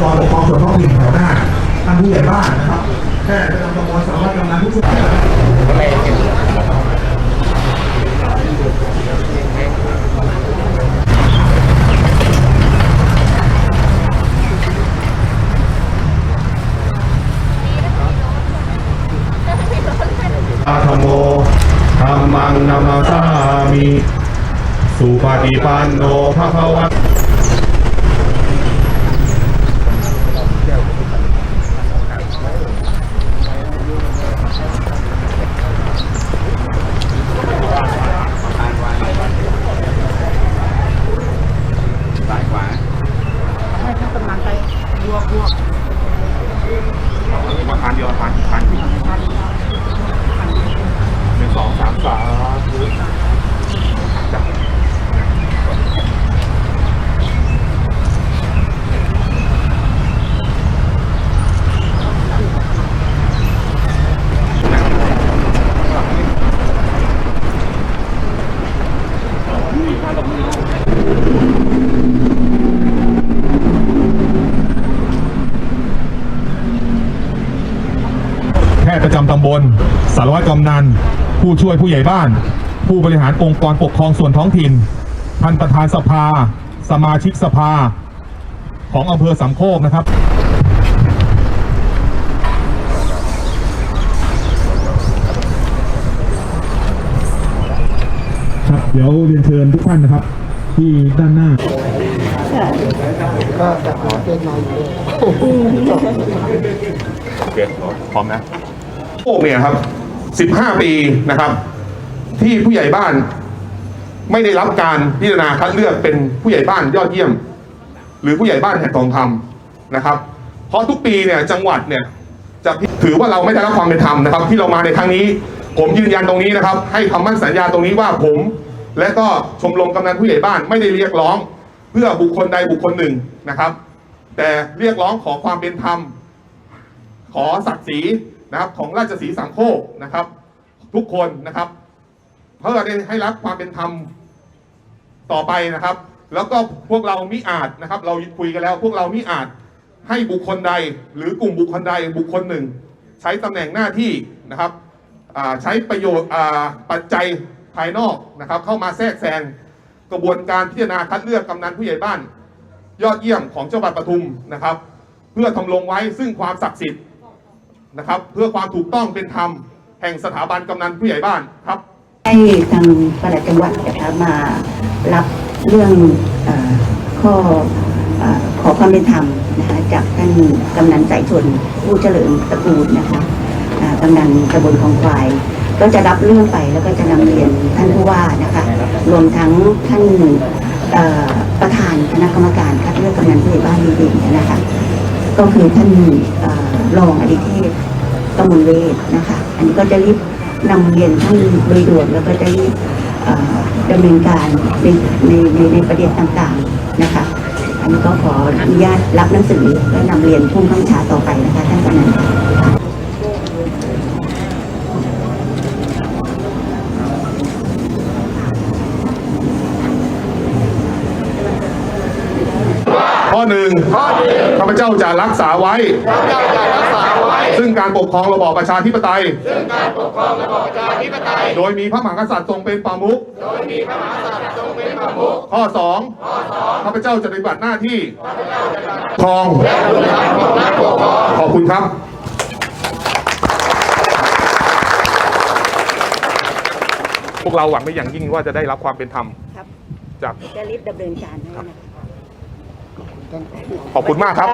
กรปกครองส่วนท้องถิ่นแถวหน้าท่านผู้ใหญ่บ้านนะครับแพทย์ประจำตำบลสารวัตรกำนันผู้ช่วยอาธโมธรรมังนามาสามิ สุปฏิปันโนภะคะวะ มาทานเดียวทานทานหนึ่งสองสามสามจ้ะ แพทย์ประจำตำบ ล สารวัตรกำนัน ผู้ช่วยผู้ใหญ่บ้าน ผู้บริหารองค์กรปกครองส่วนท้องถิ่นท่านประธานสภา สมาชิกสภา ของอำเภอสามโคกนะครับครับเดี๋ยวเรียนเชิญทุกท่านนะครับ ที่ด้านหน้าโอเคพร้อมนะ โลกเนี่ยครับ 15 ปีนะครับ ที่ผู้ใหญ่บ้านไม่ได้รับการพิจารณาคัดเลือกเป็นผู้ใหญ่บ้านยอดเยี่ยม หรือผู้ใหญ่บ้านแห่งทองคำนะครับ เพราะทุกปีเนี่ยจังหวัดเนี่ยจะถือว่าเราไม่ได้รับความเป็นธรรมนะครับ ที่เรามาในครั้งนี้ ผมยืนยันตรงนี้นะครับ ให้คำมั่นสัญญาตรงนี้ว่าผม และก็ชมรมกำนันผู้ใหญ่บ้านไม่ได้เรียกร้อง เพื่อบุคคลใดบุคคลหนึ่งนะครับ แต่เรียกร้องขอความเป็นธรรม ขอศักดิ์ศรี นะครับของราชสีสามโคกนะครับ ทุกคนนะครับเพื่อได้ให้รับความเป็นธรรมต่อไปนะครับ แล้วก็พวกเรามิอาจนะครับ เราคุยกันแล้ว พวกเรามิอาจให้บุคคลใด หรือกลุ่มบุคคลใดบุคคลหนึ่ง ใช้ตำแหน่งหน้าที่นะครับใช้ประโยชน์ปัจจัยภายนอกนะครับ เข้ามาแทรกแซงกระบวนการพิจารณาคัดเลือกกำนันผู้ใหญ่บ้าน ยอดเยี่ยมของจังหวัดปทุมนะครับ เพื่อทำลงไว้ซึ่งความศักดิ์สิทธิ์ นะครับ เพื่อความถูกต้องเป็นธรรมแห่งสถาบันกำนันผู้ใหญ่บ้านครับ ให้ทางปลัดจังหวัดนะคะมารับเรื่องเออข้อเอ่อขอความเป็นธรรมนะคะจากท่านกำนันสายชนผู้เฉลิมตระกูลนะคะอ่ากำนันตำบลของควาย ก็จะรับเรื่องไปแล้วก็จะนำเรียนท่านผู้ว่านะคะรวมทั้งท่านเอ่อประธานคณะกรรมการคัดเลือกกำนันผู้ใหญ่บ้านดีเด่นนะคะ ก็คือท่านเอ่อ รองอดิเทพกมลเวทนะคะ อันนี้ก็จะรีบนำเรียนท่านโดยด่วนแล้วก็จะรีบเอ่อดำเนินการในในในในประเด็นต่างๆนะคะ อันนี้ก็ขออนุญาตรับหนังสือและนำเรียนผู้ข้างชาต่อไปนะคะท่านกำนันค่ะข้อหนึ่งข้า พเจ้าจะรักษาไว้ ซึ่งการปกครองระบอบประชาธิปไตยโดยมีพระมหากษัตริย์ทรงเป็นประมุข ข้อสองข้าพเจ้าจะปฏิบัติหน้าที่ครองขอบคุณครับพวกเราหวังไม่อย่างยิ่งว่าจะได้รับความเป็นธรรมครับจากจะรีบดำเนินการให้นะคะขอบคุณมากครับ